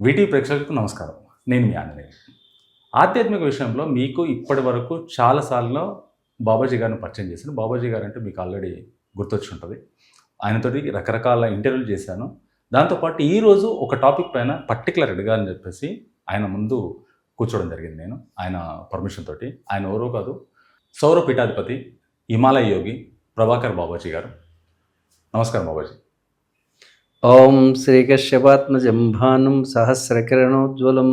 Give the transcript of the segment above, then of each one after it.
వీటి ప్రేక్షకులకు నమస్కారం. నేను మీ ఆంజనేయ ఆధ్యాత్మిక విషయంలో మీకు ఇప్పటి వరకు చాలాసార్లు బాబాజీ గారిని పరిచయం చేశాను. బాబాజీ గారు అంటే మీకు ఆల్రెడీ గుర్తొచ్చి ఉంటుంది. ఆయనతోటి రకరకాల ఇంటర్వ్యూలు చేశాను. దాంతోపాటు ఈరోజు ఒక టాపిక్ పైన పర్టికులర్ అడగాలని చెప్పేసి ఆయన ముందు కూర్చోవడం జరిగింది నేను. ఆయన పర్మిషన్ తోటి. ఆయన ఎవరో కాదు. సౌర పీఠాధిపతి హిమాలయ యోగి ప్రభాకర్ బాబాజీ గారు. నమస్కారం బాబాజీ. ఓం శ్రీకశ్యపాత్మజం భానుం సహస్రకిరణోజ్వలం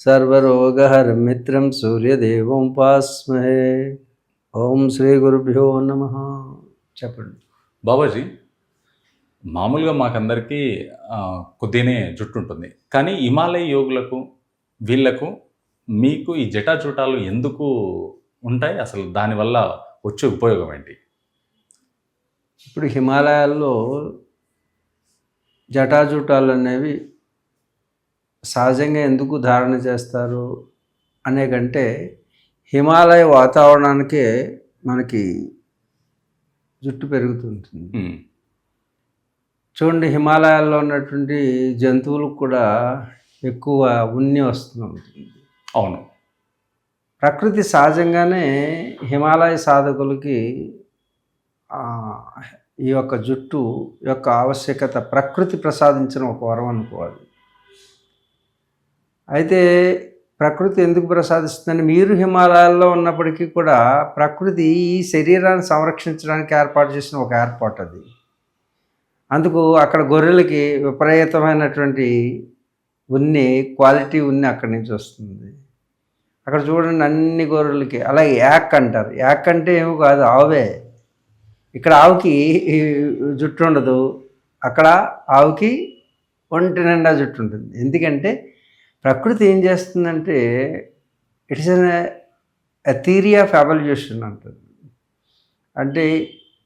సర్వరోగహరం మిత్రం సూర్యదేవం పాస్మహే ఓం శ్రీ గురుభ్యో నమ. చెప్పండి. బాబాజీ మామూలుగా మాకందరికీ ఆ, కొద్దిగానే జుట్టు ఉంటుంది కానీ హిమాలయ యోగులకు వీళ్ళకు మీకు ఈ జటాజుటాలు ఎందుకు ఉంటాయి? అసలు దానివల్ల వచ్చే ఉపయోగం ఏంటి? ఇప్పుడు హిమాలయాల్లో జటాజుటాలు అనేవి సహజంగా ఎందుకు ధారణ చేస్తారు అనే కంటే హిమాలయ వాతావరణానికే మనకి జుట్టు పెరుగుతుంటుంది. చూడండి హిమాలయాల్లో ఉన్నటువంటి జంతువులకు కూడా ఎక్కువ ఉన్ని వస్తూ ఉంటుంది. అవును. ప్రకృతి సహజంగానే హిమాలయ సాధకులకి ఈ యొక్క జుట్టు యొక్క ఆవశ్యకత ప్రకృతి ప్రసాదించిన ఒక వరం అనుకోవాలి. అయితే ప్రకృతి ఎందుకు ప్రసాదిస్తుందని మీరు హిమాలయాల్లో ఉన్నప్పటికీ కూడా ప్రకృతి ఈ శరీరాన్ని సంరక్షించడానికి ఏర్పాటు చేసిన ఒక ఏర్పాటు అది. అందుకు అక్కడ గొర్రెలకి విపరీతమైనటువంటి ఉన్ని క్వాలిటీ ఉన్ని అక్కడి నుంచి వస్తుంది. అక్కడ చూడండి అన్ని గొర్రెలకి అలాగే యాక్ అంటారు. యాక్ అంటే ఏమో కాదు ఆవే. ఇక్కడ ఆవుకి జుట్టు ఉండదు. అక్కడ ఆవుకి ఒంటి నిండా జుట్టు ఉంటుంది. ఎందుకంటే ప్రకృతి ఏం చేస్తుందంటే it's an theory of evolution అంటుంది. అంటే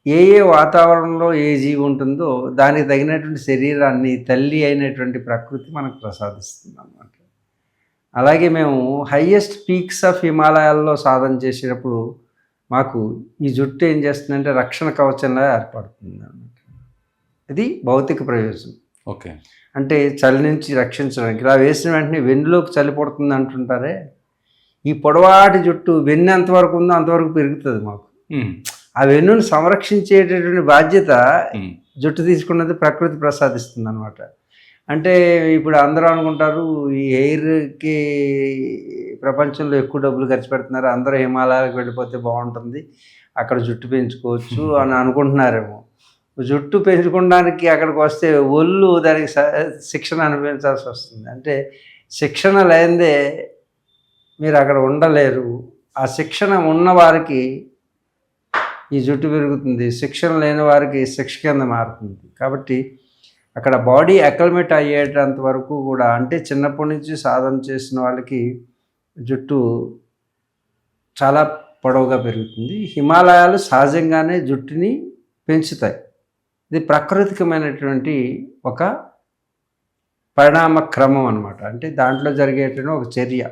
ఏ ఏ వాతావరణంలో ఏ జీవి ఉంటుందో దానికి తగినటువంటి శరీరాన్ని తల్లి అయినటువంటి ప్రకృతి మనకు ప్రసాదిస్తుంది అన్నమాట. అలాగే మేము హయ్యెస్ట్ పీక్స్ ఆఫ్ హిమాలయాల్లో సాధన చేసేటప్పుడు మాకు ఈ జుట్టు ఏం చేస్తుందంటే రక్షణ కవచంలా ఏర్పడుతుంది అన్నమాట ఇది భౌతిక ప్రయోజనం. ఓకే. అంటే చలి నుంచి రక్షించడానికి. ఇలా వేసిన వెంటనే వెన్నులోకి చలి పడుతుంది అంటుంటారే? ఈ పొడవాటి జుట్టు వెన్ను ఎంతవరకు ఉందో అంతవరకు పెరుగుతుంది మాకు. ఆ వెన్నును సంరక్షించేటటువంటి బాధ్యత జుట్టు తీసుకున్నది ప్రకృతి ప్రసాదిస్తుంది అనమాట అంటే ఇప్పుడు అందరూ అనుకుంటారు ఈ హెయిర్కి ప్రపంచంలో ఎక్కువ డబ్బులు ఖర్చు పెడుతున్నారు అందరూ హిమాలయాలకు వెళ్ళిపోతే బాగుంటుంది అక్కడ జుట్టు పెంచుకోవచ్చు అని అనుకుంటున్నారేమో. జుట్టు పెంచుకోవడానికి అక్కడికి వస్తే ఒళ్ళు దానికి శిక్షణ అనుభవించాల్సి వస్తుంది. అంటే శిక్షణ లేనిదే మీరు అక్కడ ఉండలేరు. ఆ శిక్షణ ఉన్న వారికి ఈ జుట్టు పెరుగుతుంది శిక్షణ లేని వారికి శిక్ష కింద మారుతుంది. కాబట్టి అక్కడ బాడీ అక్లమేట్ అయ్యేటంత వరకు కూడా అంటే చిన్నప్పటి నుంచి సాధన చేసిన వాళ్ళకి జుట్టు చాలా పొడవుగా పెరుగుతుంది. హిమాలయాలు సహజంగానే జుట్టుని పెంచుతాయి. ఇది ప్రాకృతికమైనటువంటి ఒక పరిణామ క్రమం అనమాట అంటే దాంట్లో జరిగేటువంటి ఒక చర్య.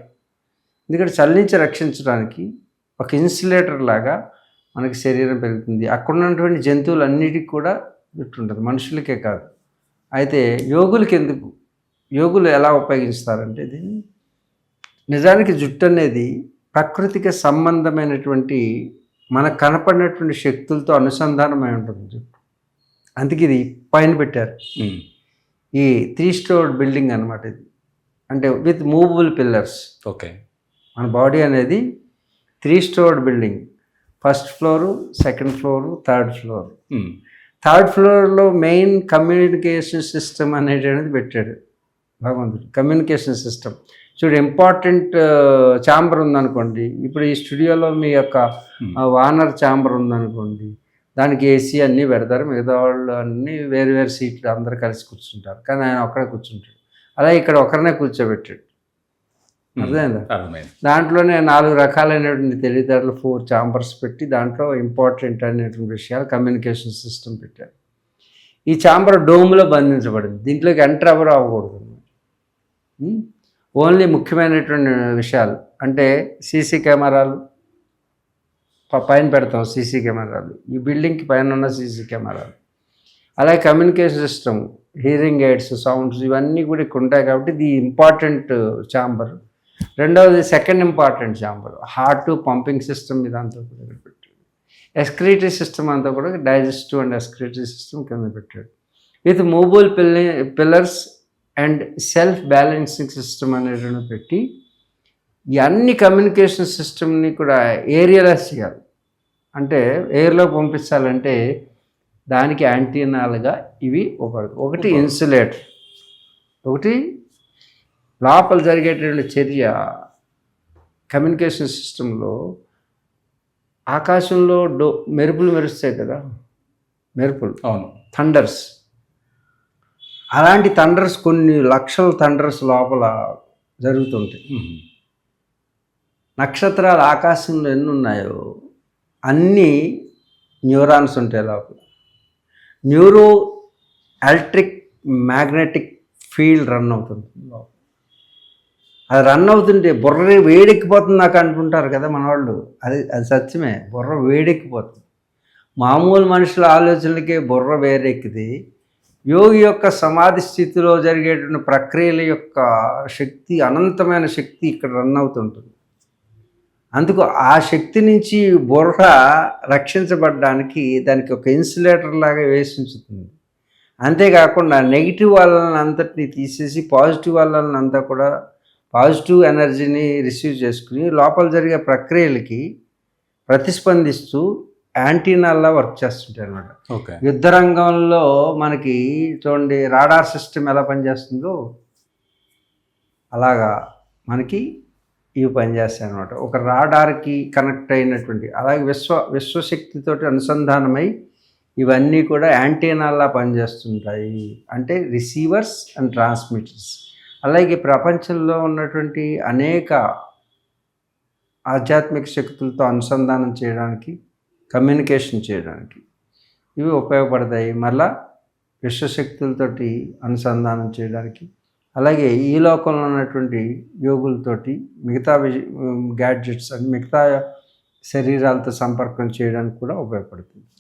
ఎందుకంటే చలి నుంచి రక్షించడానికి ఒక ఇన్సులేటర్ లాగా మనకి శరీరం పెరుగుతుంది. అక్కడ ఉన్నటువంటి జంతువులన్నిటికీ కూడా జుట్టు ఉంటుంది. మనుషులకే కాదు. అయితే యోగులకి ఎందుకు యోగులు ఎలా ఉపయోగిస్తారంటే దీన్ని నిజానికి జుట్టు అనేది ప్రకృతికి సంబంధమైనటువంటి మనకు కనపడినటువంటి శక్తులతో అనుసంధానమై ఉంటుంది జుట్టు. అందుకే ఇది పైన పెట్టారు. ఈ త్రీ స్టోర్డ్ బిల్డింగ్ అనమాట ఇది. అంటే విత్ మూవబుల్ పిల్లర్స్. ఓకే. మన బాడీ అనేది three storeyed building. First floor second floor third floor. Third ఫ్లోర్లో మెయిన్ కమ్యూనికేషన్ సిస్టమ్ అనేది పెట్టాడు భగవంతుడు కమ్యూనికేషన్ సిస్టమ్. చూడు ఇంపార్టెంట్ ఛాంబర్ ఉందనుకోండి. ఇప్పుడు ఈ స్టూడియోలో మీ యొక్క వానర్ ఛాంబర్ ఉందనుకోండి. దానికి ఏసీ అన్నీ పెడతారు. మిగతా వాళ్ళు అన్నీ వేరు వేరు సీట్లు అందరు కలిసి కూర్చుంటారు. కానీ ఆయన ఒక్కడే కూర్చుంటాడు. అలా ఇక్కడ ఒకరినే కూర్చోబెట్టాడు. అర్థమైందా? దాంట్లోనే నాలుగు రకాలైనటువంటి తెలివితేటలు ఫోర్ ఛాంబర్స్ పెట్టి దాంట్లో ఇంపార్టెంట్ అనేటువంటి విషయాలు కమ్యూనికేషన్ సిస్టమ్ పెట్టారు. ఈ ఛాంబర్ డోమ్లో బంధించబడింది. దీంట్లోకి ఎంటర్ ఎవరు అవ్వకూడదు. ఓన్లీ ముఖ్యమైనటువంటి విషయాలు. అంటే సీసీ కెమెరాలు పైన పెడతాం సీసీ కెమెరాలు. ఈ బిల్డింగ్కి పైన ఉన్న సీసీ కెమెరాలు. అలాగే communication system hearing aids sounds ఇవన్నీ కూడా ఇక్కడ ఉంటాయి కాబట్టి ఇది ఇంపార్టెంట్ ఛాంబర్. రెండవది second important chamber heart pumping system ఇదంతా కూడా పెట్టాడు. ఎస్క్రిటరీ సిస్టమ్ అంతా కూడా డైజెస్టివ్ అండ్ ఎస్క్రిటరీ సిస్టమ్ కింద పెట్టాడు. విత్ మూబుల్ పిల్లి pillars and self balancing system అనేటువంటి పెట్టి అన్ని కమ్యూనికేషన్ సిస్టమ్ని కూడా ఏరియాలెస్ చేయాలి. అంటే ఎయిర్లో పంపించాలంటే దానికి యాంటీనాలుగా ఇవి ఉపయోగపడతాయి. ఒకటి ఇన్సులేటర్ ఒకటి లోపల జరిగేటువంటి చర్య కమ్యూనికేషన్ సిస్టంలో ఆకాశంలో డో మెరుపులు మెరుస్తాయి కదా. మెరుపులు. అవును. థండర్స్. అలాంటి థండర్స్ కొన్ని లక్షల థండర్స్ లోపల జరుగుతుంటాయి. నక్షత్రాలు ఆకాశంలో ఎన్ని ఉన్నాయో అన్ని న్యూరాన్స్ ఉంటాయి లోపల. Neuro electric magnetic field run అవుతుంది లోపల. అది రన్ అవుతుంటే బుర్ర వేడెక్కిపోతుంది నాకు అంటుంటారు కదా మన వాళ్ళు అది అది సత్యమే. బుర్ర వేడెక్కిపోతుంది. మామూలు మనుషుల ఆలోచనలకే బుర్ర వేరెక్కింది యోగి యొక్క సమాధి స్థితిలో జరిగేటువంటి ప్రక్రియల యొక్క శక్తి అనంతమైన శక్తి ఇక్కడ రన్ అవుతుంటుంది. అందుకు ఆ శక్తి నుంచి బుర్ర రక్షించబడడానికి దానికి ఒక ఇన్సులేటర్ లాగా వేసి ఉంచుతుంది అంతేకాకుండా నెగిటివ్ వాళ్ళని అంతటిని తీసేసి పాజిటివ్ వాళ్ళని అంతా కూడా పాజిటివ్ ఎనర్జీని రిసీవ్ చేసుకుని లోపల జరిగే ప్రక్రియలకి ప్రతిస్పందిస్తూ యాంటీనాల్లా వర్క్ చేస్తుంటాయి అన్నమాట. ఓకే. యుద్ధ రంగంలో మనకి చూడండి రాడార్ సిస్టమ్ ఎలా పనిచేస్తుందో అలాగా మనకి ఇవి పనిచేస్తాయి అనమాట ఒక రాడార్కి కనెక్ట్ అయినటువంటి అలాగే విశ్వ విశ్వశక్తితోటి అనుసంధానమై ఇవన్నీ కూడా యాంటీనాల్లా పనిచేస్తుంటాయి. అంటే రిసీవర్స్ అండ్ ట్రాన్స్మిటర్స్. అలాగే ప్రపంచంలో ఉన్నటువంటి అనేక ఆధ్యాత్మిక శక్తులతో అనుసంధానం చేయడానికి కమ్యూనికేషన్ చేయడానికి ఇవి ఉపయోగపడతాయి. మళ్ళా విశ్వశక్తులతోటి అనుసంధానం చేయడానికి అలాగే ఈ లోకంలో ఉన్నటువంటి యోగులతోటి మిగతా గ్యాడ్జెట్స్ అని మిగతా శరీరాలతో సంపర్కం చేయడానికి కూడా ఉపయోగపడుతుంది.